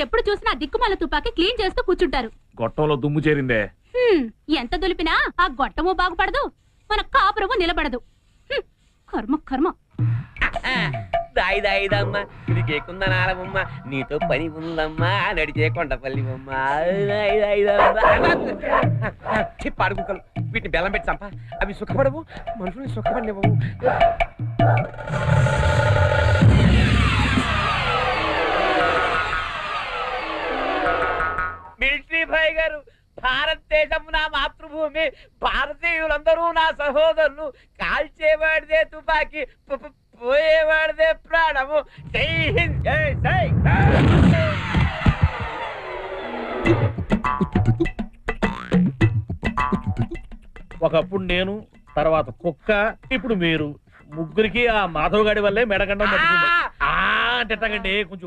ఎప్పుడు చూసినా దిక్కుమాల తుపాకీ క్లీన్ చేస్తూ కూర్చుంటారు. గొట్టంలో దుమ్ము చేరిందే. హ్మ్, ఎంత దులిపినా ఆ గొట్టము బాగుపడదు మన కాపురము నిలబడదు. హ్మ్, కర్మ కర్మ. దాయి దాయిదమ్మా నీకేకుందా నాలమ్మ నీతో పని ఉందమ్మా. నడిచే కొండపల్లి బొమ్మ. దాయి దాయిదమ్మా పాడుకుక్కలు వీటిని బెల్లం పెట్టి చంప. అవి సుఖపడవు మనుషుల్ని సుఖపడినవ్వవు. భాయ్ గారు భారతదేశం నా మాతృభూమి భారతీయులందరూ నా సహోదరులు కాల్చేవాడిదే తుపాకీ పోయేవాడిదే ప్రాణము. జై హింద్ జై జై ఒకప్పుడు నేను తర్వాత కుక్క ఇప్పుడు మీరు. ముగ్గురికి ఆ మాధవ్ గాడి వల్లే మెడగండం అంటే కొంచెం